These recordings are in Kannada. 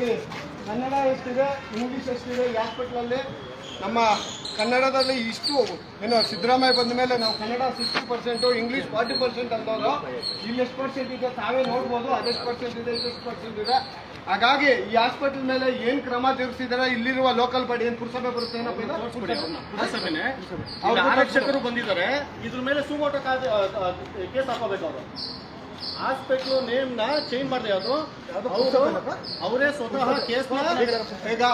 ನೋಡಿ ಕನ್ನಡ ಎಷ್ಟಿದೆ ಇಂಗ್ಲೀಷ್ ಎಷ್ಟಿದೆ ಈ ಹಾಸ್ಪಿಟ್ಲಲ್ಲಿ ನಮ್ಮ ಕನ್ನಡದಲ್ಲಿ ಇಷ್ಟು ಏನು ಸಿದ್ದರಾಮಯ್ಯ ಬಂದ ಮೇಲೆ ನಾವು Kannada sixty percent English forty percent ಅಂತವ್ರು ಇಲ್ಲಿ ಎಷ್ಟು ಪರ್ಸೆಂಟ್ ಇದೆ ತಾವೇ ನೋಡ್ಬೋದು ಅದೆಷ್ಟು ಪರ್ಸೆಂಟ್ ಇದೆ ಇದೆಷ್ಟು ಪರ್ಸೆಂಟ್ ಇದೆ. ಹಾಗಾಗಿ ಈ ಹಾಸ್ಪಿಟಲ್ ಮೇಲೆ ಏನು ಕ್ರಮ ಜರುಗಿಸಿದಾರೆ ಇಲ್ಲಿರುವ ಲೋಕಲ್ ಬಾಡಿ ಏನು ಪುರಸಭೆ ಬರುತ್ತೆ ಏನಪ್ಪ ಅವ್ರು ಆರಕ್ಷಕರು ಬಂದಿದ್ದಾರೆ ಇದ್ರ ಮೇಲೆ ಸುಮೋಟ ಕೇಸ್ ಹಾಕೋಬೇಕು ಅವರು. ಹಾಸ್ಪಿಟ್ಲು ನೇಮ್ನ ಚೇಂಜ್ ಮಾಡಿದೆ ಅದು? ಅವರೇ ಸ್ವತಃ ಕೇಸ್ ಈಗ.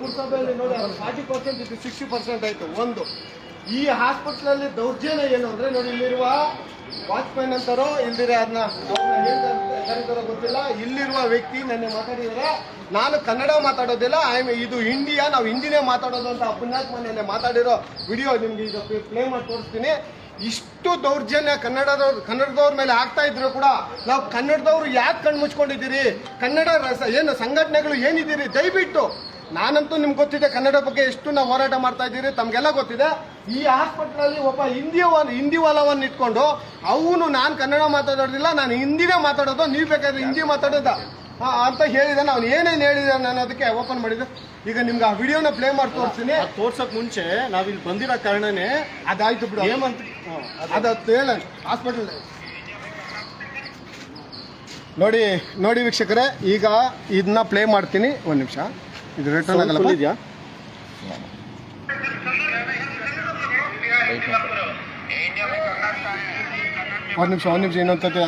ಪುರಸಭೆಯಲ್ಲಿ ನೋಡಿ ಫಾರ್ಟಿ ಪರ್ಸೆಂಟ್ ಇದು ಸಿಕ್ಸ್ಟಿ ಪರ್ಸೆಂಟ್ ಆಯ್ತು. ಒಂದು ಈ ಹಾಸ್ಪಿಟ್ಲಲ್ಲಿ ದೌರ್ಜನ್ಯ ಏನು ಅಂದ್ರೆ ನೋಡಿ ಇಲ್ಲಿರುವ ವಾಚ್ಮ್ಯಾನ್ ಅಂತಾರೋ ಇಲ್ದಿರ ಅದನ್ನ? ಕರೀತಾರೋ ಗೊತ್ತಿಲ್ಲ. ಇಲ್ಲಿರುವ ವ್ಯಕ್ತಿ ನನ್ನ ಮಾತಾಡಿದರೆ ನಾನು ಕನ್ನಡ ಮಾತಾಡೋದಿಲ್ಲ ಐ ಇದು ಇಂಡಿಯಾ ನಾವು ಹಿಂದಿನೇ ಮಾತಾಡೋದು ಅಂತ ಪುಣ್ಯಾತ್ಮ ನೆನ್ನೆ ಮಾತಾಡಿರೋ ವಿಡಿಯೋ ನಿಮ್ಗೆ ಈಗ ಪ್ಲೇ ಮಾಡಿ ತೋರಿಸ್ತೀನಿ. ಇಷ್ಟು ದೌರ್ಜನ್ಯ ಕನ್ನಡದವ್ರು ಕನ್ನಡದವ್ರ ಮೇಲೆ ಆಗ್ತಾ ಇದ್ರು ಕೂಡ ನಾವು ಕನ್ನಡದವ್ರು ಯಾಕೆ ಕಣ್ಣು ಮುಚ್ಕೊಂಡಿದ್ದೀರಿ? ಕನ್ನಡ ರಸ ಏನು ಸಂಘಟನೆಗಳು ಏನಿದ್ದೀರಿ? ದಯವಿಟ್ಟು. ನಾನಂತೂ ನಿಮ್ಗೆ ಗೊತ್ತಿದೆ ಕನ್ನಡ ಬಗ್ಗೆ ಎಷ್ಟು ನಾವು ಹೋರಾಟ ಮಾಡ್ತಾ ಇದ್ದೀರಿ, ತಮಗೆಲ್ಲ ಗೊತ್ತಿದೆ. ಈ ಹಾಸ್ಪಿಟ್ಲಲ್ಲಿ ಒಬ್ಬ ಹಿಂದಿ ಹಿಂದಿ ವಾಲವನ್ನು ಇಟ್ಕೊಂಡು ಅವನು ನಾನು ಕನ್ನಡ ಮಾತಾಡೋದಿಲ್ಲ, ನಾನು ಹಿಂದಿನೇ ಮಾತಾಡೋದು, ನೀವು ಬೇಕಾದ್ರೆ ಹಿಂದಿ ಮಾತಾಡೋದ? ಅಂತ ಹೇಳಿದೆ. ನಾವು ಏನೇನು ನಾನು ಅನ್ನೋದಕ್ಕೆ ಓಪನ್ ಮಾಡಿದೆ. ಈಗ ನಿಮ್ಗೆ ಆ ವಿಡಿಯೋನ ಪ್ಲೇ ಮಾಡಿ ತೋರಿಸ್ತೀನಿ. ತೋರ್ಸಕ್ ಮುಂಚೆ ನಾವಿಲ್ಲಿ ಬಂದಿರೋ ಕಾರಣನೇ ಅದಾಯ್ತು ಬಿಡು. ಹೇಮಂತ್ ಅದತ್ತು ಹೇಳ. ಹಾಸ್ಪಿಟಲ್ ನೋಡಿ ನೋಡಿ ವೀಕ್ಷಕರೇ ಈಗ ಇದನ್ನ ಪ್ಲೇ ಮಾಡ್ತೀನಿ. ಒಂದು ನಿಮಿಷ. ಇದು ರಿಟರ್ನ್ ಆಗಲ್ಲ ಬಂದಿದ್ಯಾ ಒಂದು ನಿಮಿಷ ಒಂದು ನಿಮಿಷ ಇನ್ನೊಂದು ಸತಿ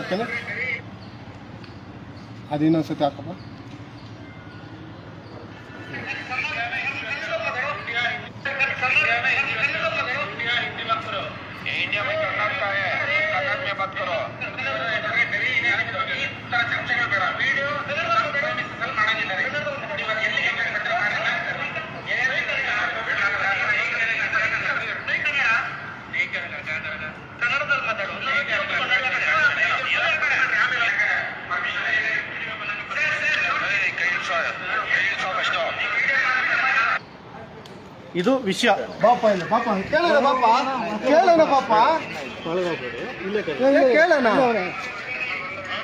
ಹಾಕ್ತೇನೆ ಅದು ಇನ್ನೊಂದು ಸತಿ ಹಾಕಪ್ಪ ಇದು ವಿಷಯ. ಬಾಪ ಇಲ್ಲ ಬಾಪ. ಕೇಳೋಣ ಬಾಪ. ಕೇಳೋಣ ಬಾಪ. ಇಲ್ಲೇ ಏ, ಕೇಳೋಣ.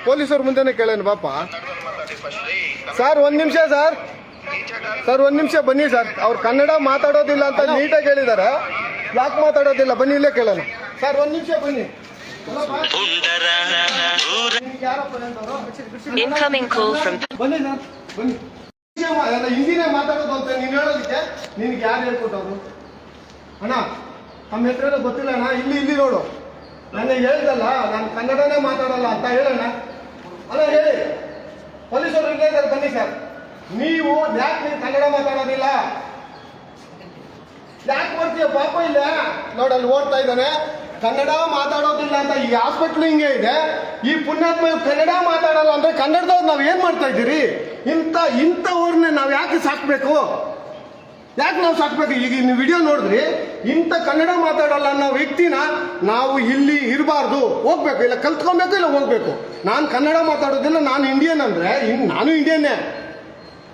ಪೊಲೀಸವ್ರ ಮುಂದೆನೆ ಕೇಳೋಣ ಬಾಪ. ಸರ್ ಒಂದ್ ನಿಮಿಷ ಸರ್. ಸರ್ ಒಂದ್ ನಿಮಿಷ ಬನ್ನಿ ಸರ್. ಅವ್ರು ಕನ್ನಡ ಮಾತಾಡೋದಿಲ್ಲ ಅಂತ ನೀಟಾಗಿ ಹೇಳಿದ್ದಾರೆ ಯಾಕೆ ಮಾತಾಡೋದಿಲ್ಲ? ಬನ್ನಿ ಇಲ್ಲೇ ಕೇಳೋಣ. ಸರ್ ಒಂದ್ ನಿಮಿಷ ಬನ್ನಿ? Incoming call from ಬನ್ನಿ ಸರ್ ಬನ್ನಿ. ಎಲ್ಲ ಹಿಂದಿನೇ ಮಾತಾಡೋದು ಅಂತ ನೀನು ಹೇಳೋದಕ್ಕೆ ನಿನ್ಗೆ ಯಾರು ಹೇಳ್ಕೊಟ್ಟವ್ರು? ಅಣ್ಣ ನಮ್ಮ ಹೆಸರೇನೋ ಗೊತ್ತಿಲ್ಲ ಅಣ್ಣ. ಇಲ್ಲಿ ಇಲ್ಲಿ ನೋಡು. ನನ್ನ ಹೇಳ್ದಲ್ಲ, ನಾನು ಕನ್ನಡನೇ ಮಾತಾಡಲ್ಲ ಅಂತ ಹೇಳೋಣ ಅಲ್ಲ, ಹೇಳಿ. ಪೊಲೀಸರು ಇಲ್ಲೇ ಇದ್ದಾರೆ, ಬನ್ನಿ ಸರ್. ನೀವು ಯಾಕೆ ನೀವು ಕನ್ನಡ ಮಾತಾಡೋದಿಲ್ಲ? ಯಾಕೆ ಬರ್ತೀಯ? ಪಾಪ ಇಲ್ಲ ನೋಡಲ್ಲಿ ಓಡ್ತಾ ಇದ್ದಾನೆ. ಕನ್ನಡ ಮಾತಾಡೋದಿಲ್ಲ ಅಂತ ಈ ಹಾಸ್ಪಿಟ್ಲ್ ಹಿಂಗೆ ಇದೆ. ಈ ಪುಣ್ಯಾತ್ಮ ಕನ್ನಡ ಮಾತಾಡಲ್ಲ ಅಂದ್ರೆ ಕನ್ನಡದವ್ರು ನಾವು ಏನ್ ಮಾಡ್ತಾ ಇದ್ದೀರಿ? ಇಂಥ ಇಂಥವ್ರನ್ನೇ ನಾವು ಯಾಕೆ ಸಾಕ್ಬೇಕು? ಯಾಕೆ ನಾವು ಸಾಕ್ಬೇಕು? ಈಗ ನೀವು ವಿಡಿಯೋ ನೋಡಿದ್ರಿ ಇಂಥ ಕನ್ನಡ ಮಾತಾಡಲ್ಲ ಅನ್ನೋ ವ್ಯಕ್ತಿನ ನಾವು ಇಲ್ಲಿ ಇರಬಾರ್ದು. ಹೋಗ್ಬೇಕು ಇಲ್ಲ ಕಲ್ತ್ಕೊಬೇಕು ಇಲ್ಲ ಹೋಗ್ಬೇಕು. ನಾನು ಕನ್ನಡ ಮಾತಾಡೋದಿಲ್ಲ ನಾನು ಇಂಡಿಯನ್ ಅಂದರೆ ಇನ್ನು ನಾನು ಇಂಡಿಯನ್ನೇ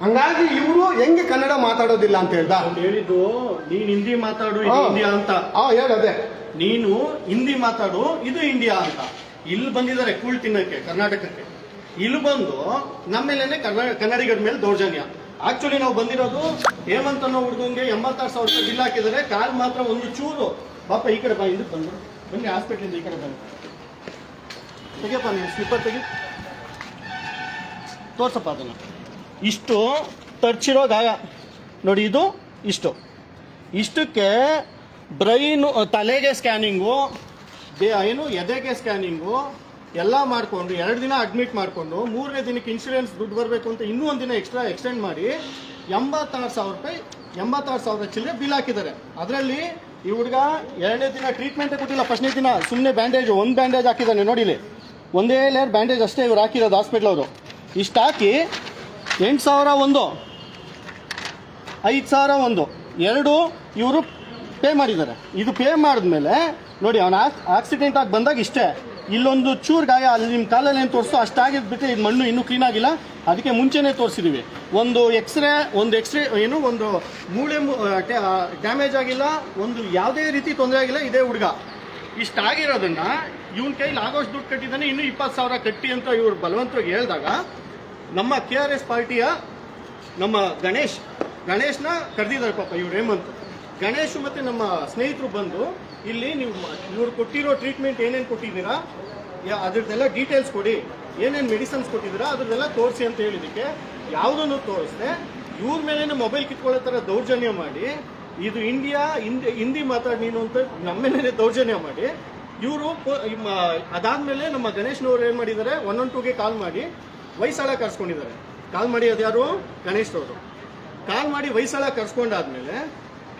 ಹಂಗಾಗಿ ಇವರು ಹೆಂಗೆ ಕನ್ನಡ ಮಾತಾಡೋದಿಲ್ಲ ಅಂತ ಹೇಳ್ದ? ಹೇಳಿದ್ದು ನೀನ್ ಹಿಂದಿ ಮಾತಾಡು ಇಂಡಿಯಾ ಅಂತ. ಹಾ ಹೇಳದೆ ನೀನು ಹಿಂದಿ ಮಾತಾಡು ಇದು ಇಂಡಿಯಾ ಅಂತ. ಇಲ್ಲಿ ಬಂದಿದ್ದಾರೆ ಕೂಳ್ ತಿನ್ನಕ್ಕೆ ಕರ್ನಾಟಕಕ್ಕೆ. ಇಲ್ಲಿ ಬಂದು ನಮ್ಮೇಲೆ ಕನ್ನಡಿಗರ ಮೇಲೆ ದೌರ್ಜನ್ಯ. ಆಕ್ಚುಲಿ ನಾವು ಬಂದಿರೋದು ಹೇಮಂತ್ ಅನ್ನೋ ಹುಡುಗಂಗೆ ಎಂಬತ್ತಾರು ಸಾವಿರ ರೂಪಾಯಿ ಬಿಲ್ ಹಾಕಿದರೆ ಕಾರ್ ಮಾತ್ರ ಒಂದು ಚೂರು. ಪಾಪ ಈ ಕಡೆ ಬಾ ಹಿಂದಕ್ಕೆ ಬಂದು. ಬನ್ನಿ ಹಾಸ್ಪಿಟ್ಲಿಂದ ಈ ಕಡೆ ಬನ್ನಿ ತೆಗಿಯಪ್ಪ ನೀವು ಸ್ಲಿಪ್ಪರ್ ತೆಗಿ. ತೋರ್ಸಪ್ಪ ಅದನ್ನು. ಇಷ್ಟು ತರ್ಚಿರೋ ಗಾಯ ನೋಡಿ, ಇದು ಇಷ್ಟು. ಇಷ್ಟಕ್ಕೆ ಬ್ರೈನು ತಲೆಗೆ ಸ್ಕ್ಯಾನಿಂಗು ಏನು ಎದೆಗೆ ಸ್ಕ್ಯಾನಿಂಗು ಎಲ್ಲ ಮಾಡಿಕೊಂಡು, ಎರಡು ದಿನ ಅಡ್ಮಿಟ್ ಮಾಡಿಕೊಂಡು, ಮೂರನೇ ದಿನಕ್ಕೆ ಇನ್ಶೂರೆನ್ಸ್ ದುಡ್ಡು ಬರಬೇಕು ಅಂತ ಇನ್ನೂ ಒಂದು ದಿನ ಎಕ್ಸ್ಟ್ರಾ ಎಕ್ಸ್ಟೆಂಡ್ ಮಾಡಿ ಎಂಬತ್ತಾರು ಸಾವಿರ ರೂಪಾಯಿ, ಎಂಬತ್ತಾರು ಸಾವಿರ ಚಿಲ್ಲರೆ ಬಿಲ್ ಹಾಕಿದ್ದಾರೆ. ಅದರಲ್ಲಿ ಈ ಹುಡುಗ ಎರಡನೇ ದಿನ ಟ್ರೀಟ್ಮೆಂಟೇ ಕೊಟ್ಟಿಲ್ಲ ಫಸ್ಟ್ನೇ ದಿನ ಸುಮ್ಮನೆ ಬ್ಯಾಂಡೇಜ್ ಒಂದು ಬ್ಯಾಂಡೇಜ್ ಹಾಕಿದ್ದಾನೆ ನೋಡಿಲಿ ಒಂದೇ ಲೇಯರ್ ಬ್ಯಾಂಡೇಜ್ ಅಷ್ಟೇ ಇವ್ರು ಹಾಕಿರೋದು ಹಾಸ್ಪಿಟ್ಲ್ ಅವರು. ಇಷ್ಟು ಹಾಕಿ ಎಂಟು ಸಾವಿರ ಒಂದು, ಐದು ಸಾವಿರ ಒಂದು, ಎರಡು ಇವರು ಪೇ ಮಾಡಿದ್ದಾರೆ. ಇದು ಪೇ ಮಾಡಿದ್ಮೇಲೆ, ನೋಡಿ ಅವನ ಆಕ್ಸಿಡೆಂಟ್ ಆಗಿ ಬಂದಾಗ ಇಷ್ಟೇ. ಇಲ್ಲೊಂದು ಚೂರು ಗಾಯ ಅಲ್ಲಿ ನಿಮ್ಮ ಕಾಲಲ್ಲಿ ಏನು ತೋರಿಸೋ ಅಷ್ಟಾಗಿದ್ದು ಬಿಟ್ಟರೆ ಇದು ಮಣ್ಣು ಇನ್ನೂ ಕ್ಲೀನ್ ಆಗಿಲ್ಲ. ಅದಕ್ಕೆ ಮುಂಚೆನೇ ತೋರಿಸಿದ್ದೀವಿ ಒಂದು ಎಕ್ಸ್ರೇ ಒಂದು ಎಕ್ಸ್ರೇ ಏನು, ಒಂದು ಮೂಳೆ ಡ್ಯಾಮೇಜ್ ಆಗಿಲ್ಲ, ಒಂದು ಯಾವುದೇ ರೀತಿ ತೊಂದರೆ ಆಗಿಲ್ಲ, ಇದೇ ಹುಡುಗ. ಇಷ್ಟಾಗಿರೋದನ್ನ ಇವನ ಕೈಲಿ ಆಗೋಷ್ಟು ದುಡ್ಡು ಕಟ್ಟಿದ್ದಾನೆ, ಇನ್ನೂ ಇಪ್ಪತ್ತು ಸಾವಿರ ಕಟ್ಟಿ ಅಂತ ಇವರು ಬಲವಂತರಿಗೆ ಹೇಳಿದಾಗ, ನಮ್ಮ ಕೆ ಆರ್ ಎಸ್ ಪಾರ್ಟಿಯ ನಮ್ಮ ಗಣೇಶ್, ಗಣೇಶ್ನ ಕರೆದಿದ್ದಾರೆ ಪಾಪ ಇವ್ರು ಹೇಮಂತ್. ಗಣೇಶ್ ಮತ್ತೆ ನಮ್ಮ ಸ್ನೇಹಿತರು ಬಂದು ಇಲ್ಲಿ ನೀವು ಇವರು ಕೊಟ್ಟಿರೋ ಟ್ರೀಟ್ಮೆಂಟ್ ಏನೇನು ಕೊಟ್ಟಿದ್ದೀರಾ? ಅದ್ರದ್ದೆಲ್ಲ ಡೀಟೇಲ್ಸ್ ಕೊಡಿ. ಏನೇನು ಮೆಡಿಸನ್ಸ್ ಕೊಟ್ಟಿದ್ದೀರಾ? ಅದ್ರದ್ದೆಲ್ಲ ತೋರಿಸಿ ಅಂತ ಹೇಳಿದಕ್ಕೆ ಯಾವುದನ್ನು ತೋರಿಸ್ದೆ? ಇವ್ರ ಮೇಲೆ ಮೊಬೈಲ್ ಕಿತ್ಕೊಳ್ಳೋ ಥರ ದೌರ್ಜನ್ಯ ಮಾಡಿ. ಇದು ಇಂಡಿಯಾ ಹಿಂದಿ ಹಿಂದಿ ಮಾತಾಡಿ ನೀನು ಅಂತ ನಮ್ಮ ಮೇಲೆ ದೌರ್ಜನ್ಯ ಮಾಡಿ. ಇವರು ಅದಾದ್ಮೇಲೆ ನಮ್ಮ ಗಣೇಶ್ನವ್ರು ಏನು ಮಾಡಿದ್ದಾರೆ? ಒನ್ ಒನ್ ಟೂಗೆ ಕಾಲ್ ಮಾಡಿ ವಯಸ್ಸಾಳ ಕರ್ಸ್ಕೊಂಡಿದ್ದಾರೆ. ಕಾಲ್ ಮಾಡಿ ಅದ್ಯಾರು? ಗಣೇಶ್ನವರು. ಕಾಲ್ ಮಾಡಿ ವಯಸ್ಸಾಳ ಕರ್ಸ್ಕೊಂಡಾದ್ಮೇಲೆ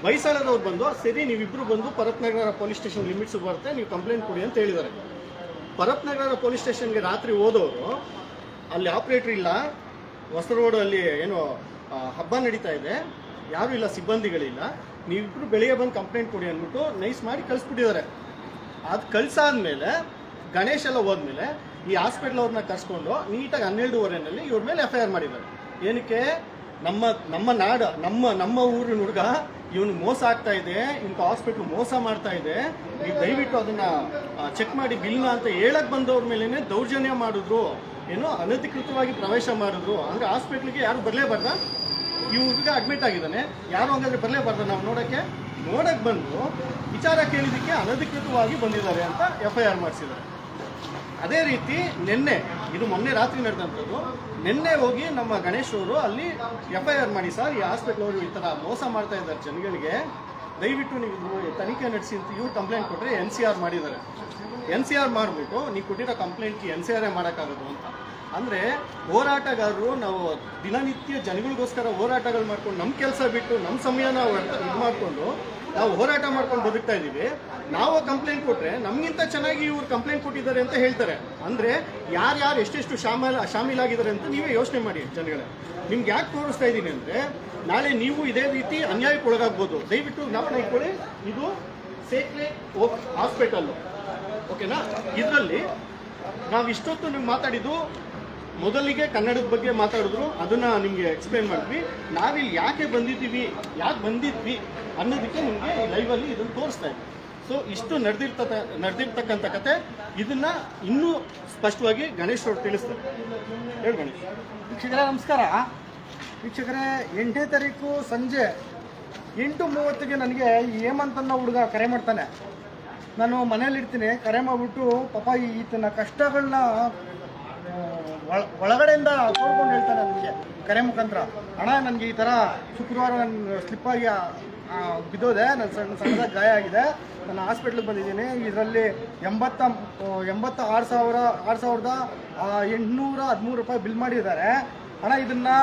ವಯಸ್ಸಾಳದವ್ರು ಬಂದು ಸರಿ ನೀವಿಬ್ರು ಬಂದು ಪರತ್ನಗರ ಪೊಲೀಸ್ ಸ್ಟೇಷನ್ ಲಿಮಿಟ್ಸ್ ಬರುತ್ತೆ, ನೀವು ಕಂಪ್ಲೇಂಟ್ ಕೊಡಿ ಅಂತ ಹೇಳಿದ್ದಾರೆ. ಪರತ್ನಗರ ಪೊಲೀಸ್ ಸ್ಟೇಷನ್ಗೆ ರಾತ್ರಿ ಹೋದವರು, ಅಲ್ಲಿ ಆಪ್ರೇಟರ್ ಇಲ್ಲ ಹೊಸ ರೋಡಲ್ಲಿ ಏನು ಹಬ್ಬ ನಡೀತಾ ಇದೆ, ಯಾರೂ ಇಲ್ಲ, ಸಿಬ್ಬಂದಿಗಳಿಲ್ಲ, ನೀವಿಬ್ರು ಬೆಳಿಗ್ಗೆ ಬಂದು ಕಂಪ್ಲೇಂಟ್ ಕೊಡಿ ಅಂದ್ಬಿಟ್ಟು ನೈಸ್ ಮಾಡಿ ಕಳಿಸ್ಬಿಟ್ಟಿದ್ದಾರೆ. ಅದು ಕಳ್ಸಾದ್ಮೇಲೆ, ಗಣೇಶ್ ಎಲ್ಲ ಹೋದ್ಮೇಲೆ ಈ ಹಾಸ್ಪಿಟ್ಲ್ ಅವ್ರನ್ನ ಕರ್ಸ್ಕೊಂಡು ನೀಟಾಗಿ ಹನ್ನೆರಡುವರೆನಲ್ಲಿ ಇವ್ರ ಮೇಲೆ ಎಫ್ ಐ ಆರ್ ಮಾಡಿದ್ದಾರೆ. ಏನಕ್ಕೆ? ನಮ್ಮ ನಮ್ಮ ನಾಡ, ನಮ್ಮ ನಮ್ಮ ಊರಿನ ಹುಡುಗ ಇವನು ಮೋಸ ಆಗ್ತಾ ಇದೆ, ಇಂಥ ಹಾಸ್ಪಿಟ್ಲ್ ಮೋಸ ಮಾಡ್ತಾ ಇದೆ. ನೀವು ದಯವಿಟ್ಟು ಅದನ್ನ ಚೆಕ್ ಮಾಡಿ ಬಿಲ್ನ ಅಂತ ಹೇಳಕ್ ಬಂದವ್ರ ಮೇಲೇನೆ ದೌರ್ಜನ್ಯ ಮಾಡಿದ್ರು. ಏನೋ ಅನಧಿಕೃತವಾಗಿ ಪ್ರವೇಶ ಮಾಡಿದ್ರು. ಅಂದ್ರೆ ಹಾಸ್ಪಿಟ್ಲಿಗೆ ಯಾರು ಬರಲೇಬಾರ್ದ? ಈ ಹುಡುಗ ಅಡ್ಮಿಟ್ ಆಗಿದ್ದಾನೆ. ಯಾರು ಹಂಗಾದ್ರೆ ಬರಲೇಬಾರ್ದ ನಾವು ನೋಡಕ್ಕೆ? ನೋಡಕ್ ಬಂದು ವಿಚಾರ ಕೇಳಿದಕ್ಕೆ ಅನಧಿಕೃತವಾಗಿ ಬಂದಿದ್ದಾರೆ ಅಂತ ಎಫ್ ಐ ಆರ್ ಮಾಡಿಸಿದ್ದಾರೆ. ಅದೇ ರೀತಿ ನಿನ್ನೆ, ಇದು ಮೊನ್ನೆ ರಾತ್ರಿ ನಡೆದಂಥದ್ದು, ನಿನ್ನೆ ಹೋಗಿ ನಮ್ಮ ಗಣೇಶ್ ಅವರು ಅಲ್ಲಿ ಎಫ್ ಐ ಆರ್ ಮಾಡಿ ಸರ್, ಈ ಹಾಸ್ಪಿಟ್ಲ್ ಅವರು ಈ ಥರ ಮೋಸ ಮಾಡ್ತಾ ಇದ್ದಾರೆ ಜನಗಳಿಗೆ. ದಯವಿಟ್ಟು ನೀವು ತನಿಖೆ ನಡೆಸಿ ಅಂತ ಇವ್ರು ಕಂಪ್ಲೇಂಟ್ ಕೊಟ್ಟರೆ ಎನ್ ಸಿ ಆರ್ ಮಾಡಿದ್ದಾರೆ. ಎನ್ ಸಿ ಆರ್ ಮಾಡಿಬಿಟ್ಟು ನೀವು ಕೊಟ್ಟಿರೋ ಕಂಪ್ಲೇಂಟ್ಗೆ ಎನ್ ಸಿ ಆರ್ ಮಾಡೋಕ್ಕಾಗೋದು ಅಂತ. ಅಂದರೆ ಹೋರಾಟಗಾರರು ನಾವು ದಿನನಿತ್ಯ ಜನಗಳಿಗೋಸ್ಕರ ಹೋರಾಟಗಳು ಮಾಡ್ಕೊಂಡು ನಮ್ಮ ಕೆಲಸ ಬಿಟ್ಟು ನಮ್ಮ ಸಮಯನ ಇದು ಮಾಡಿಕೊಂಡು ನಾವು ಹೋರಾಟ ಮಾಡ್ಕೊಂಡು ಬದುಕ್ತಾ ಇದ್ದೀವಿ. ನಾವು ಕಂಪ್ಲೇಂಟ್ ಕೊಟ್ರೆ ನಮಗಿಂತ ಚೆನ್ನಾಗಿ ಇವ್ರು ಕಂಪ್ಲೇಂಟ್ ಕೊಟ್ಟಿದ್ದಾರೆ ಅಂತ ಹೇಳ್ತಾರೆ. ಅಂದರೆ ಯಾರ್ಯಾರು ಎಷ್ಟೆಷ್ಟು ಶಾಮೀಲ್ ಶಾಮೀಲಾಗಿದ್ದಾರೆ ಅಂತ ನೀವೇ ಯೋಚನೆ ಮಾಡಿ ಜನಗಳೇ. ನಿಮ್ಗೆ ಯಾಕೆ ತೋರಿಸ್ತಾ ಇದ್ದೀನಿ ಅಂದರೆ ನಾಳೆ ನೀವು ಇದೇ ರೀತಿ ಅನ್ಯಾಯಕ್ಕೆ ಒಳಗಾಗ್ಬೋದು. ದಯವಿಟ್ಟು ಜ್ಞಾಪನೆ ಇಟ್ಕೊಳ್ಳಿ. ಇದು ಸೇಕ್ರೆ ಹಾಸ್ಪಿಟಲ್ ಓಕೆನಾ? ಇದರಲ್ಲಿ ನಾವು ಇಷ್ಟೊತ್ತು ನೀವು ಮಾತಾಡಿದ್ದು ಮೊದಲಿಗೆ ಕನ್ನಡದ ಬಗ್ಗೆ ಮಾತಾಡಿದ್ರು, ಅದನ್ನ ನಿಮಗೆ ಎಕ್ಸ್ಪ್ಲೈನ್ ಮಾಡಿದ್ವಿ. ನಾವಿಲ್ಲಿ ಯಾಕೆ ಬಂದಿದ್ದೀವಿ, ಯಾಕೆ ಬಂದಿದ್ವಿ ಅನ್ನೋದಕ್ಕೆ ನಿಮಗೆ ಲೈವ್ ಲೈವಲ್ಲಿ ಇದನ್ನು ತೋರಿಸ್ತಾ ಇದ್ವಿ. ಸೊ ಇಷ್ಟು ನಡೆದಿರ್ತ ನಡೆದಿರ್ತಕ್ಕಂಥ ಕತೆ. ಇದನ್ನ ಇನ್ನೂ ಸ್ಪಷ್ಟವಾಗಿ ಗಣೇಶ್ ಅವರು ತಿಳಿಸ್ತಾರೆ. ಹೇಳಿ ಗಣೇಶ್. ವೀಕ್ಷಕರೇ, ನಮಸ್ಕಾರ. ವೀಕ್ಷಕರೇ, ಎಂಟನೇ ತಾರೀಕು ಸಂಜೆ ಎಂಟು ಮೂವತ್ತಿಗೆ ನನಗೆ ಈ ಹೇಮಂತ್ ಅನ್ನೋ ಹುಡುಗ ಕರೆ ಮಾಡ್ತಾನೆ. ನಾನು ಮನೇಲಿರ್ತೀನಿ. ಕರೆ ಮಾಡಿಬಿಟ್ಟು ಪಾಪ ಈತನ ಕಷ್ಟಗಳನ್ನ ಒಳಗಡೆಯಿಂದ ತೋಡ್ಕೊಂಡು ಹೇಳ್ತಾನೆ ನನಗೆ ಕರೆ ಮುಖಾಂತರ. ಅಣ್ಣ, ನನಗೆ ಈ ಥರ ಶುಕ್ರವಾರ ನನ್ನ ಸ್ಲಿಪ್ಪಾಗಿ ಬಿದ್ದೋದೆ ನನ್ನ ಸಣ್ಣ ಸಣ್ಣದ ಗಾಯ ಆಗಿದೆ. ನಾನು ಹಾಸ್ಪಿಟ್ಲಿಗೆ ಬಂದಿದ್ದೀನಿ. ಇದರಲ್ಲಿ ಎಂಬತ್ತ ಎಂಬತ್ತ ಆರು ಸಾವಿರ, ಆರು ಸಾವಿರದ ಎಂಟುನೂರ ಹದಿಮೂರು ರೂಪಾಯಿ ಬಿಲ್ ಮಾಡಿದ್ದಾರೆ. ಅಣ್ಣ, ಇದನ್ನು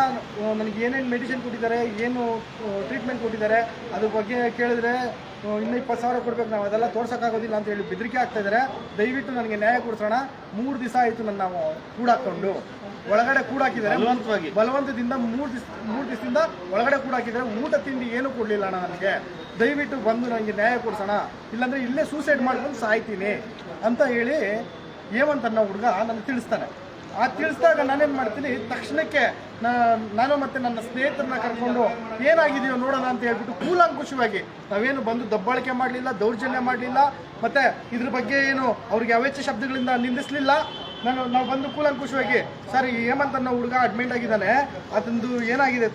ನನಗೆ ಏನೇನು ಮೆಡಿಸಿನ್ ಕೊಟ್ಟಿದ್ದಾರೆ, ಏನು ಟ್ರೀಟ್ಮೆಂಟ್ ಕೊಟ್ಟಿದ್ದಾರೆ, ಅದ್ರ ಬಗ್ಗೆ ಕೇಳಿದ್ರೆ ಇನ್ನೂ ಇಪ್ಪತ್ತು ಸಾವಿರ ಕೊಡ್ಬೇಕು ನಾವು. ಅದೆಲ್ಲ ತೋರ್ಸೋಕ್ಕಾಗೋದಿಲ್ಲ ಅಂತ ಹೇಳಿ ಬೆದರಿಕೆ ಆಗ್ತಾ ಇದ್ದಾರೆ. ದಯವಿಟ್ಟು ನನಗೆ ನ್ಯಾಯ ಕೊಡಿಸೋಣ. ಮೂರು ದಿವಸ ಆಯಿತು ನನ್ನ ನಾವು ಕೂಡಾಕೊಂಡು. ಒಳಗಡೆ ಕೂಡಾಕಿದ್ದಾರೆ. ಬಲವಂತವಾಗಿ. ಬಲವಂತದಿಂದ ಮೂರು ದಿವಸ ಮೂರು ದಿವಸದಿಂದ ಒಳಗಡೆ ಕೂಡಾಕಿದ್ದಾರೆ. ಊಟ ತಿಂಡಿ ಏನು ಕೊಡಲಿಲ್ಲ ಅಣ್ಣ ನನಗೆ. ದಯವಿಟ್ಟು ಬಂದು ನನಗೆ ನ್ಯಾಯ ಕೊಡಿಸೋಣ. ಇಲ್ಲಾಂದರೆ ಇಲ್ಲೇ ಸೂಸೈಡ್ ಮಾಡ್ಕೊಂಡು ಸಾಯ್ತೀನಿ ಅಂತ ಹೇಳಿ ಏಮಂತ ಅನ್ನೋ ಹುಡುಗ ನನಗೆ ತಿಳಿಸ್ತಾನೆ. ಆ ತಿಳಿಸಿದಾಗ ನಾನೇನು ಮಾಡ್ತೀನಿ, ತಕ್ಷಣಕ್ಕೆ ನಾನು ಮತ್ತು ನನ್ನ ಸ್ನೇಹಿತರನ್ನ ಕರ್ಕೊಂಡು ಏನಾಗಿದೆಯೋ ನೋಡೋಣ ಅಂತ ಹೇಳ್ಬಿಟ್ಟು ಕೂಲಾಂಕುಷವಾಗಿ ನಾವೇನು ಬಂದು ದಬ್ಬಾಳಿಕೆ ಮಾಡಲಿಲ್ಲ, ದೌರ್ಜನ್ಯ ಮಾಡಲಿಲ್ಲ, ಮತ್ತು ಇದ್ರ ಬಗ್ಗೆ ಏನು ಅವ್ರಿಗೆ ಅವೆಚ್ಚ ಶಬ್ದಗಳಿಂದ ನಿಂದಿಸಲಿಲ್ಲ. ನಾನು, ನಾವು ಬಂದು ಕೂಲಂಕುಷವಾಗಿ, ಸರ್, ಹೇಮಂತ್ ಅನ್ನೋ ಹುಡುಗ ಅಡ್ಮಿಟ್ ಆಗಿದ್ದಾನೆ, ಅದೊಂದು ಏನಾಗಿದೆ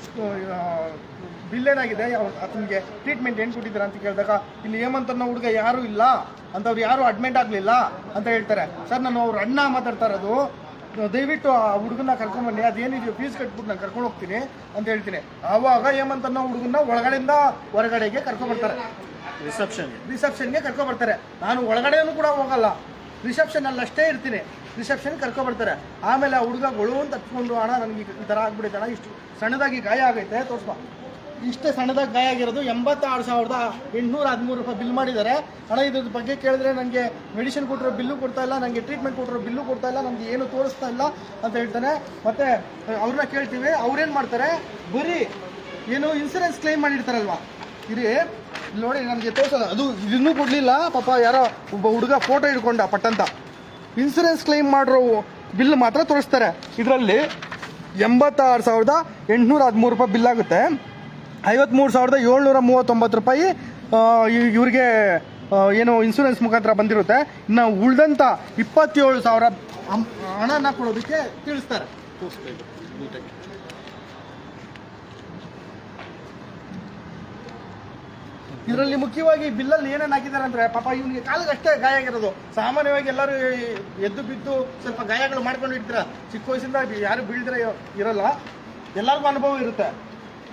ಬಿಲ್ ಏನಾಗಿದೆ ಆತನಿಗೆ ಟ್ರೀಟ್ಮೆಂಟ್ ಏನು ಕೊಟ್ಟಿದ್ದಾರೆ ಅಂತ ಕೇಳಿದಾಗ, ಇಲ್ಲಿ ಹೇಮಂತ್ ಅನ್ನೋ ಹುಡುಗ ಯಾರೂ ಇಲ್ಲ, ಅಂತವ್ರು ಯಾರೂ ಅಡ್ಮಿಂಟ್ ಆಗಲಿಲ್ಲ ಅಂತ ಹೇಳ್ತಾರೆ. ಸರ್, ನಾನು ಅವ್ರ ಅಣ್ಣ ಮಾತಾಡ್ತಾ ಇರೋದು ದಯವಿಟ್ಟು ಆ ಹುಡುಗನ ಕರ್ಕೊಂಬನ್ನಿ. ಅದೇನಿದೆಯೋ ಫೀಸ್ ಕಟ್ಬಿಟ್ಟು ನಾನು ಕರ್ಕೊಂಡು ಹೋಗ್ತೀನಿ ಅಂತ ಹೇಳ್ತೀನಿ. ಆವಾಗ ಹೇಮಂತ್ ಅನ್ನೋ ಹುಡುಗನ ಒಳಗಡೆಯಿಂದ ಹೊರಗಡೆಗೆ ಕರ್ಕೊಂಡ್ಬರ್ತಾರೆ ರಿಸೆಪ್ಷನ್ಗೆ ರಿಸೆಪ್ಷನ್ಗೆ ಕರ್ಕೊಬರ್ತಾರೆ. ನಾನು ಒಳಗಡೆನೂ ಕೂಡ ಹೋಗಲ್ಲ. ರಿಸೆಪ್ಷನಲ್ಲಿ ಅಷ್ಟೇ ಇರ್ತೀನಿ. ರಿಸೆಪ್ಷನ್ ಕರ್ಕೊಬರ್ತಾರೆ. ಆಮೇಲೆ ಆ ಹುಡುಗ ಗೊಳು ಅಂತ ಹಚ್ಕೊಂಡು ಹಣ ನನಗೆ ಈ ಥರ ಆಗ್ಬಿಡುತ್ತೆ ಅಣ್ಣ ಇಷ್ಟು ಸಣ್ಣದಾಗಿ ಗಾಯ ಆಗೈತೆ ತೋರಿಸ್ಬಾ ಇಷ್ಟೇ ಸಣ್ಣದಾಗಿ ಗಾಯ ಆಗಿರೋದು ಎಂಬತ್ತಾರು ಸಾವಿರದ ಎಂಟುನೂರ ಹದಿಮೂರು ರೂಪಾಯಿ ಬಿಲ್ ಮಾಡಿದ್ದಾರೆ. ಹಣ ಇದ್ರ ಬಗ್ಗೆ ಕೇಳಿದ್ರೆ ನನಗೆ ಮೆಡಿಸಿನ್ ಕೊಟ್ಟಿರೋ ಬಿಲ್ಲು ಕೊಡ್ತಾ ಇಲ್ಲ ನನಗೆ ಟ್ರೀಟ್ಮೆಂಟ್ ಕೊಟ್ಟಿರೋ ಬಿಲ್ಲು ಕೊಡ್ತಾ ಇಲ್ಲ ನನಗೆ ಏನು ತೋರಿಸ್ತಾ ಇಲ್ಲ ಅಂತ ಹೇಳ್ತಾನೆ. ಮತ್ತೆ, ಅವ್ರನ್ನ ಕೇಳ್ತೀವಿ, ಅವ್ರೇನು ಮಾಡ್ತಾರೆ? ಬರೀ ಏನು ಇನ್ಸೂರೆನ್ಸ್ ಕ್ಲೈಮ್ ಮಾಡಿರ್ತಾರಲ್ವಾ? ಇರಿ ನೋಡಿ, ನನಗೆ ತೋರಿಸಲ್ಲ ಅದು ಇದನ್ನೂ ಕೊಡಲಿಲ್ಲ, ಪಾಪ ಯಾರೋ ಒಬ್ಬ ಹುಡುಗ ಫೋಟೋ ಹಿಡ್ಕೊಂಡ ಪಟ್ಟಂತ. ಇನ್ಸೂರೆನ್ಸ್ ಕ್ಲೈಮ್ ಮಾಡಿರೋ ಬಿಲ್ ಮಾತ್ರ ತೋರಿಸ್ತಾರೆ. ಇದರಲ್ಲಿ ಎಂಬತ್ತಾರು ಸಾವಿರದ ಎಂಟುನೂರ ಹದಿಮೂರು ರೂಪಾಯಿ ಬಿಲ್ ಆಗುತ್ತೆ. ಐವತ್ತ್ಮೂರು ಸಾವಿರದ ಏಳ್ನೂರ ಮೂವತ್ತೊಂಬತ್ತು ರೂಪಾಯಿ ಇವರಿಗೆ ಏನು ಇನ್ಸೂರೆನ್ಸ್ ಮುಖಾಂತರ ಬಂದಿರುತ್ತೆ. ಇನ್ನು ಉಳ್ದಂಥ ಇಪ್ಪತ್ತೇಳು ಸಾವಿರ ಹಣನ ಕೊಡೋದಕ್ಕೆ ತಿಳಿಸ್ತಾರೆ. ಇದರಲ್ಲಿ ಮುಖ್ಯವಾಗಿ ಬಿಲ್ಲಲ್ಲಿ ಏನೇನು ಹಾಕಿದ್ದಾರೆ ಅಂದರೆ ಪಾಪ ಇವನಿಗೆ ಕಾಲಿಗೆ ಅಷ್ಟೇ ಗಾಯ ಆಗಿರೋದು. ಸಾಮಾನ್ಯವಾಗಿ ಎಲ್ಲರೂ ಎದ್ದು ಬಿದ್ದು ಸ್ವಲ್ಪ ಗಾಯಗಳು ಮಾಡ್ಕೊಂಡು ಇರ್ತೀರ. ಚಿಕ್ಕ ವಯಸ್ಸಿಂದ ಯಾರು ಬೀಳ್ದಿರ ಇರಲ್ಲ. ಎಲ್ಲರಿಗೂ ಅನುಭವ ಇರುತ್ತೆ.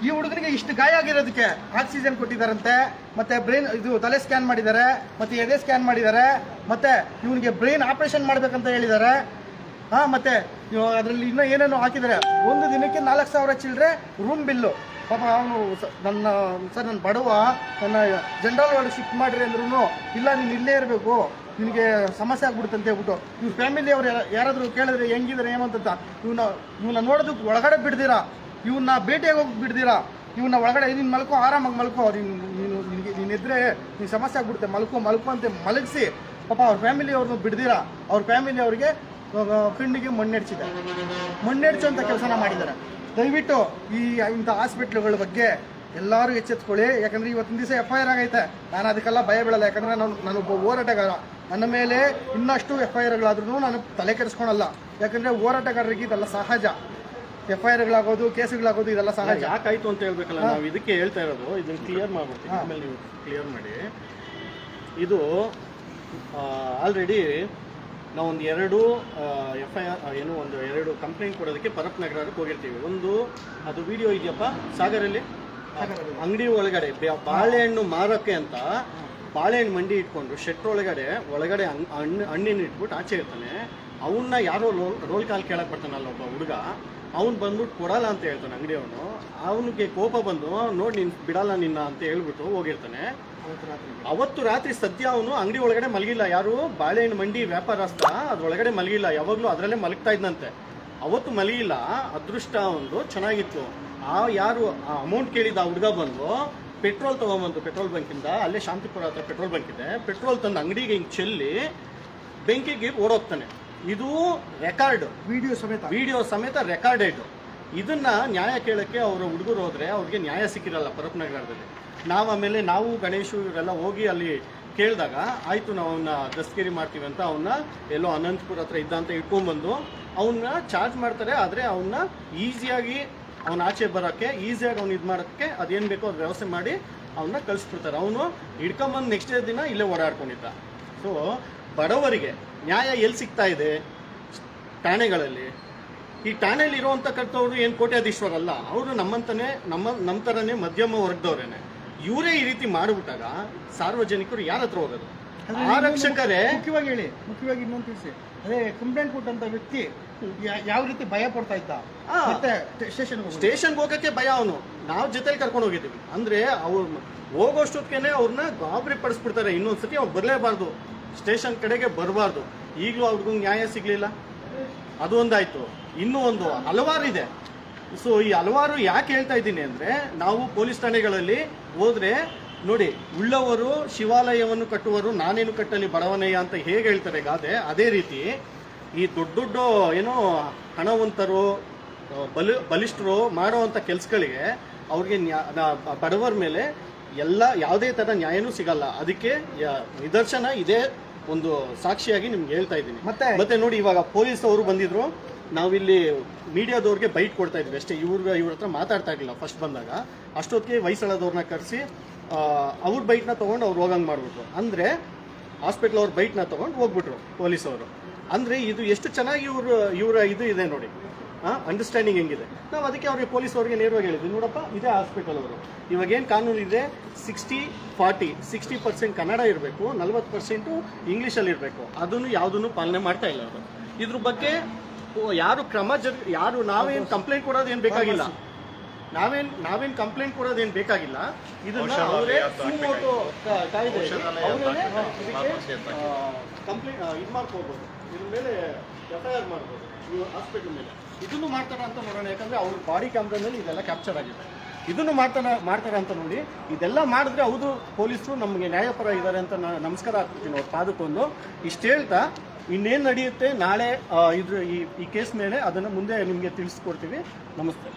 ಈ ಹುಡುಗನಿಗೆ ಇಷ್ಟು ಗಾಯ ಆಗಿರೋದಕ್ಕೆ ಆಕ್ಸಿಜನ್ ಕೊಟ್ಟಿದ್ದಾರಂತೆ. ಮತ್ತೆ ಬ್ರೈನ್ ಇದು ತಲೆ ಸ್ಕ್ಯಾನ್ ಮಾಡಿದ್ದಾರೆ, ಮತ್ತೆ ಎದೆ ಸ್ಕ್ಯಾನ್ ಮಾಡಿದ್ದಾರೆ, ಮತ್ತೆ ಇವನಿಗೆ ಬ್ರೈನ್ ಆಪರೇಷನ್ ಮಾಡ್ಬೇಕಂತ ಹೇಳಿದ್ದಾರೆ. ಹಾ, ಮತ್ತೆ ಅದರಲ್ಲಿ ಇನ್ನೂ ಏನೇನೋ ಹಾಕಿದ್ದಾರೆ. ಒಂದು ದಿನಕ್ಕೆ ನಾಲ್ಕು ಸಾವಿರ ಚಿಲ್ಲರೆ ರೂಮ್ ಬಿಲ್ಲು ಪಾಪ ಅವನು ನನ್ನ, ಸರ್, ನನ್ನ ಬಡವ, ನನ್ನ ಜನರಲ್ ವಾರ್ಡ್ ಶಿಫ್ಟ್ ಮಾಡ್ರಿ ಅಂದ್ರೂ ಇಲ್ಲ, ನೀನು ಇಲ್ಲೇ ಇರಬೇಕು. ನಿನಗೆ ಸಮಸ್ಯೆ ಆಗ್ಬಿಡುತ್ತೆ ಅಂತ ಹೇಳ್ಬಿಟ್ಟು, ಇವ್ರ ಫ್ಯಾಮಿಲಿ ಅವ್ರು ಯಾರಾದರೂ ಕೇಳಿದ್ರೆ ಹೆಂಗಿದ್ರೆ ಏನು ಅಂತ ಇವನ್ನ ಇವನ್ನ ನೋಡೋದಕ್ಕೆ ಒಳಗಡೆ ಬಿಡ್ದಿರಾ? ಇವನ್ನ ಭೇಟಿಯಾಗಿ ಹೋಗಿ ಬಿಡ್ದಿರಾ? ಇವನ್ನ ಒಳಗಡೆ ನಿನ್ ಮಲ್ಕೋ, ಆರಾಮಾಗಿ ಮಲ್ಕೋ. ನೀನು ನೀನು, ನಿನಗೆ ನೀನಿದ್ರೆ ನೀನು ಸಮಸ್ಯೆ ಆಗ್ಬಿಡುತ್ತೆ. ಮಲ್ಕೋ ಮಲ್ಕೋ ಅಂತ ಮಲಗಿಸಿ. ಪಾಪ ಅವ್ರ ಫ್ಯಾಮಿಲಿ ಅವ್ರನ್ನ ಬಿಡ್ದಿರಾ? ಅವ್ರ ಫ್ಯಾಮಿಲಿ ಅವ್ರಿಗೆ ಕಣ್ಣಿಗೆ ಮಣ್ಣೆಡ್ಸಿದೆ. ಮಣ್ಣೆಡ್ಸುವಂಥ ಕೆಲಸನ ಮಾಡಿದ್ದಾರೆ. ದಯವಿಟ್ಟು ಈ, ಇಂಥ ಹಾಸ್ಪಿಟ್ಲ್ಗಳ ಬಗ್ಗೆ ಎಲ್ಲರೂ ಎಚ್ಚೆತ್ಕೊಳ್ಳಿ. ಯಾಕಂದ್ರೆ ಇವತ್ತಿನ ದಿವಸ ಎಫ್ ಐ ಆರ್ ಆಗೈತೆ. ನಾನು ಅದಕ್ಕೆಲ್ಲ ಭಯ ಬೀಳಲ್ಲ. ಯಾಕಂದ್ರೆ ನಾನು ನಾನೊಬ್ಬ ಹೋರಾಟಗಾರ. ನನ್ನ ಮೇಲೆ ಇನ್ನಷ್ಟು ಎಫ್ ಐ ಆರ್ಗಳಾದ್ರೂ ನಾನು ತಲೆ ಕೆಡಿಸ್ಕೊಳಲ್ಲ. ಯಾಕಂದ್ರೆ ಹೋರಾಟಗಾರರಿಗೆ ಇದೆಲ್ಲ ಸಹಜ. ಎಫ್ ಐ ಆರ್ಗಳಾಗೋದು ಕೇಸುಗಳಾಗೋದು ಇದೆಲ್ಲ ಸಹಜ. ಯಾಕಾಯ್ತು ಅಂತ ಹೇಳ್ಬೇಕಲ್ಲ? ನಾವು ಇದಕ್ಕೆ ಹೇಳ್ತಾ ಇರೋದು ಇದನ್ನ ಕ್ಲಿಯರ್ ಮಾಡ್ಬಿಡ್ತೀವಿ ಆಮೇಲೆ ನೀವು ಕ್ಲಿಯರ್ ಮಾಡಿ. ಇದು ಆಲ್ರೆಡಿ ನಾವೊಂದು ಎರಡು ಎಫ್ ಐ ಆರ್ ಏನು ಒಂದು ಎರಡು ಕಂಪ್ಲೇಂಟ್ ಕೊಡೋದಕ್ಕೆ ಪರಪ್ ನಗರಕ್ಕೆ ಹೋಗಿರ್ತೀವಿ. ಒಂದು ಅದು ವಿಡಿಯೋ ಇದೆಯಪ್ಪ? ಸಾಗರಲ್ಲಿ? ಅಂಗಡಿ ಒಳಗಡೆ ಬಾಳೆಹಣ್ಣು ಮಾರಕ್ಕೆ ಅಂತ ಬಾಳೆಹಣ್ಣು ಮಂಡಿ ಇಟ್ಕೊಂಡು ಶೆಟ್ರ್ ಒಳಗಡೆ ಒಳಗಡೆ ಹಣ್ಣು ಹಣ್ಣಿನ ಇಟ್ಬಿಟ್ಟು ಆಚೆ ಇರ್ತಾನೆ. ಅವನ್ನ ಯಾರೋ ರೋಲ್ ರೋಲ್ ಕಾಲ್ ಕೇಳಕ್ ಬರ್ತಾನಲ್ಲ ಒಬ್ಬ ಹುಡುಗ. ಅವ್ನು ಬಂದ್ಬಿಟ್ಟು ಕೊಡಲ್ಲ ಅಂತ ಹೇಳ್ತಾನೆ ಅಂಗಡಿಯವನು. ಅವನಿಗೆ ಕೋಪ ಬಂದು, ನೋಡಿ ನಿನ್ ಬಿಡಲ್ಲ ನಿನ್ನ ಅಂತ ಹೇಳ್ಬಿಟ್ಟು ಹೋಗಿರ್ತಾನೆ. ಅವತ್ತು ರಾತ್ರಿ ಸದ್ಯ ಅವನು ಅಂಗಡಿ ಒಳಗಡೆ ಮಲಗಿಲ್ಲ. ಯಾರು? ಬಾಳೆಹಣ್ಣು ಮಂಡಿ ವ್ಯಾಪಾರಸ್ಥ. ಅದ್ರೊಳಗಡೆ ಮಲಗಿಲ್ಲ. ಯಾವಾಗಲೂ ಅದರಲ್ಲೇ ಮಲಗ್ತಾ ಇದ್ದಂತೆ ಅವತ್ತು ಮಲಗಿಲ್ಲ. ಅದೃಷ್ಟ ಒಂದು ಚೆನ್ನಾಗಿತ್ತು. ಆ ಯಾರು ಆ ಅಮೌಂಟ್ ಕೇಳಿದ ಆ ಹುಡುಗ ಬಂದು, ಪೆಟ್ರೋಲ್ ತಗೊಂಬಂದು ಪೆಟ್ರೋಲ್ ಬಂಕಿಂದ ಅಲ್ಲೇ ಶಾಂತಿಪುರ ಹತ್ರ ಪೆಟ್ರೋಲ್ ಬಂಕ್ ಇದೆ. ಪೆಟ್ರೋಲ್ ತಂದು ಅಂಗಡಿಗೆ ಹಿಂಗೆ ಚೆಲ್ಲಿ, ಬೆಂಕಿಗೆ ಓಡೋಗ್ತಾನೆ. ಇದು ರೆಕಾರ್ಡ್ ವಿಡಿಯೋ ಸಮೇತ. ವಿಡಿಯೋ ಸಮೇತ ರೆಕಾರ್ಡೆಡ್ ಇದನ್ನ ನ್ಯಾಯ ಕೇಳಕ್ಕೆ ಅವರು ಹುಡುಗರು ಹೋದ್ರೆ ಅವ್ರಿಗೆ ನ್ಯಾಯ ಸಿಕ್ಕಿರಲ್ಲ ಪರಪ್ನಗರದಲ್ಲಿ. ನಾವು ಆಮೇಲೆ ನಾವು ಗಣೇಶು ಇವರೆಲ್ಲ ಹೋಗಿ ಅಲ್ಲಿ ಕೇಳಿದಾಗ ಆಯ್ತು ನಾವು ಅವನ್ನ ದಸ್ತಗಿರಿ ಮಾಡ್ತೀವಿ ಅಂತ ಅವನ್ನ ಎಲ್ಲೋ ಅನಂತಪುರ ಹತ್ರ ಇದ್ದ ಅಂತ ಇಟ್ಕೊಂಡ್ಬಂದು ಅವನ್ನ ಚಾರ್ಜ್ ಮಾಡ್ತಾರೆ. ಆದರೆ ಅವನ್ನ ಈಸಿಯಾಗಿ ಅವನ ಆಚೆ ಬರೋಕ್ಕೆ ಈಸಿಯಾಗಿ ಅವ್ನು ಇದು ಮಾಡೋಕ್ಕೆ ಅದೇನು ಬೇಕೋ ಅದು ವ್ಯವಸ್ಥೆ ಮಾಡಿ ಅವನ್ನ ಕಳಿಸ್ಬಿಡ್ತಾರೆ. ಅವನು ಹಿಡ್ಕೊಂಬಂದು ನೆಕ್ಸ್ಟ್ ಡೇ ದಿನ ಇಲ್ಲೇ ಓಡಾಡ್ಕೊಂಡಿದ್ದ. ಸೊ ಬಡವರಿಗೆ ನ್ಯಾಯ ಎಲ್ಲಿ ಸಿಗ್ತಾ ಇದೆ? ಠಾಣೆಗಳಲ್ಲಿ. ಈ ಠಾಣೆಯಲ್ಲಿ ಇರುವಂತ ಕರ್ತವ್ರು ಏನು ಕೋಟ್ಯಾಧೀಶ್ವರಲ್ಲ ಅವರು ನಮ್ಮಂತನೇ ನಮ್ಮ ನಮ್ಮ ಥರನೇ ಮಧ್ಯಮ ವರ್ಗದವ್ರೇನೆ. ಇವರೇ ಈ ರೀತಿ ಮಾಡಿಬಿಟ್ಟಾಗ ಸಾರ್ವಜನಿಕರು ಯಾರ ಹತ್ರ ಹೋಗೋದು? ಆರಕ್ಷಕರೇ ಮುಖ್ಯವಾಗಿ ಹೇಳಿ ಮುಖ್ಯವಾಗಿ ಇನ್ನೊಂದು ತಿಳಿಸಿ. ಅದೇ ಕಂಪ್ಲೇಂಟ್ ಕೊಟ್ಟಂತ ವ್ಯಕ್ತಿ ಯಾವ ರೀತಿ ಭಯ ಪಡ್ತಾ ಇದ್ದ. ಮತ್ತೆ ಸ್ಟೇಷನ್ ಸ್ಟೇಷನ್ಗೆ ಹೋಗಕ್ಕೆ ಭಯ ಅವನು. ನಾವು ಜೊತೆಲಿ ಕರ್ಕೊಂಡು ಹೋಗಿದ್ದೀವಿ. ಅಂದ್ರೆ ಅವ್ರು ಹೋಗೋಷ್ಟೊತ್ತಿಗೆ ಅವ್ರನ್ನ ಗಾಬರಿ ಪಡಿಸ್ಬಿಡ್ತಾರೆ. ಇನ್ನೊಂದ್ಸತಿ ಅವ್ರು ಬರಲೇಬಾರ್ದು. ಸ್ಟೇಷನ್ ಕಡೆಗೆ ಬರಬಾರ್ದು. ಈಗಲೂ ಅವ್ರಿಗೂ ನ್ಯಾಯ ಸಿಗಲಿಲ್ಲ. ಅದು ಒಂದಾಯಿತು. ಇನ್ನೂ ಒಂದು ಹಲವಾರು ಇದೆ. ಸೊ ಈ ಹಲವಾರು ಯಾಕೆ ಹೇಳ್ತಾ ಇದ್ದೀನಿ ಅಂದರೆ, ನಾವು ಪೊಲೀಸ್ ಠಾಣೆಗಳಲ್ಲಿ ಹೋದರೆ, ನೋಡಿ, ಉಳ್ಳವರು, ಶಿವಾಲಯವನ್ನು ಕಟ್ಟುವರು, ನಾನೇನು ಕಟ್ಟಲಿ, ಬಡವನಯ್ಯ ಅಂತ ಹೇಗೆ ಹೇಳ್ತಾರೆ ಗಾದೆ, ಅದೇ ರೀತಿ, ಈ ದೊಡ್ಡ ದೊಡ್ಡ, ಏನೋ, ಹಣವಂತರು ಬಲಿ, ಬಲಿಷ್ಠರು ಮಾಡುವಂಥ ಕೆಲಸಗಳಿಗೆ, ಅವ್ರಿಗೆ ಬಡವರ ಮೇಲೆ ಎಲ್ಲ ಯಾವುದೇ ಥರ ನ್ಯಾಯನೂ ಸಿಗಲ್ಲ. ಅದಕ್ಕೆ ನಿದರ್ಶನ ಇದೇ ಒಂದು ಸಾಕ್ಷಿಯಾಗಿ ನಿಮ್ಗೆ ಹೇಳ್ತಾ ಇದ್ದೀನಿ. ಮತ್ತೆ? ಮತ್ತೆ ನೋಡಿ ಇವಾಗ ಪೊಲೀಸ್ ಅವರು ಬಂದಿದ್ರು. ನಾವಿಲ್ಲಿ ಮೀಡಿಯಾದವ್ರಿಗೆ ಬೈಟ್ ಕೊಡ್ತಾ ಇದ್ವಿ. ಅಷ್ಟೇ ಇವ್ರ ಇವ್ರ ಹತ್ರ ಮಾತಾಡ್ತಾ ಇರ್ಲಿಲ್ಲ ಫಸ್ಟ್ ಬಂದಾಗ. ಅಷ್ಟೊತ್ತಿಗೆ ವಯಸ್ಸಳದವ್ರನ್ನ ಕರೆಸಿ ಅವ್ರ ಬೈಟ್ನ ತೊಗೊಂಡು ಅವ್ರು ಹೋಗಂಗೆ ಮಾಡ್ಬಿಟ್ರು. ಅಂದರೆ ಹಾಸ್ಪಿಟ್ಲ್ ಅವ್ರ ಬೈಟ್ನ ತೊಗೊಂಡು ಹೋಗ್ಬಿಟ್ರು ಪೊಲೀಸ್ ಅವರು ಅಂದರೆ ಇದು ಎಷ್ಟು ಚೆನ್ನಾಗಿ ಇವರು ಇವರ ಇದು ಇದೆ ನೋಡಿ. ಅಂಡರ್ಸ್ಟ್ಯಾಂಡಿಂಗ್ ಹೆಂಗಿದೆ? ನಾವು ಅದಕ್ಕೆ ಅವ್ರಿಗೆ ಪೊಲೀಸ್ ಅವ್ರಿಗೆ ನೇರವಾಗಿ ಹೇಳಿದ್ವಿ. ನೋಡಪ್ಪ, ಇದೇ ಹಾಸ್ಪಿಟಲ್ ಅವರು. ಇವಾಗ ಏನು ಕಾನೂನು ಇದೆ? Sixty forty sixty percent Kannada ಇರಬೇಕು, ನಲ್ವತ್ತು ಪರ್ಸೆಂಟು ಇಂಗ್ಲೀಷಲ್ಲಿ ಇರಬೇಕು. ಅದನ್ನು ಯಾವುದನ್ನು ಪಾಲನೆ ಮಾಡ್ತಾ ಇಲ್ಲ ಅವರು. ಇದ್ರ ಬಗ್ಗೆ ಯಾರು ಕ್ರಮ ಯಾರು ನಾವೇನು ಕಂಪ್ಲೇಂಟ್ ಕೊಡೋದು ಏನು ಬೇಕಾಗಿಲ್ಲ. ನಾವೇನ್ ನಾವೇನ್ ಕಂಪ್ಲೇಂಟ್ ಕೊಡೋದೇನ್ ಬೇಕಾಗಿಲ್ಲ. ಇದನ್ನ ಅವರೇ ಸುಮೋಟೋ ಕಾಯ್ದೆ ಕಂಪ್ಲೇಂಟ್ ಇದು ಮಾಡ್ಕೋಬಹುದು ಇದ್ರ ಮೇಲೆ ಎಫ್ ಐ ಆರ್ ಮಾಡ್ಬೋದು ಇವ್ರು ಹಾಸ್ಪಿಟಲ್ ಮೇಲೆ. ಇದನ್ನು ಮಾಡ್ತಾರ ಅಂತ ನೋಡೋಣ. ಯಾಕಂದ್ರೆ ಅವ್ರ ಬಾಡಿ ಕ್ಯಾಮ್ರಾನಲ್ಲಿ ಇದೆಲ್ಲ ಕ್ಯಾಪ್ಚರ್ ಆಗಿದೆ. ಇದನ್ನು ಮಾಡ್ತಾರ ಮಾಡ್ತಾರ ಅಂತ ನೋಡಿ ಇದೆಲ್ಲ ಮಾಡಿದ್ರೆ ಹೌದು ಪೊಲೀಸರು ನಮಗೆ ನ್ಯಾಯಪರ ಇದ್ದಾರೆ ಅಂತ ನಾನು ನಮಸ್ಕಾರ ಹಾಕ್ತೀನಿ ಅವ್ರ ಪಾದಕ್ಕೊಂದು. ಇಷ್ಟು ಹೇಳ್ತಾ ಇನ್ನೇನು ನಡೆಯುತ್ತೆ ನಾಳೆ ಇದ್ರ ಈ ಈ ಕೇಸ್ ಮೇಲೆ ಅದನ್ನು ಮುಂದೆ ನಿಮಗೆ ತಿಳಿಸ್ಕೊಡ್ತೀವಿ. ನಮಸ್ತೆ.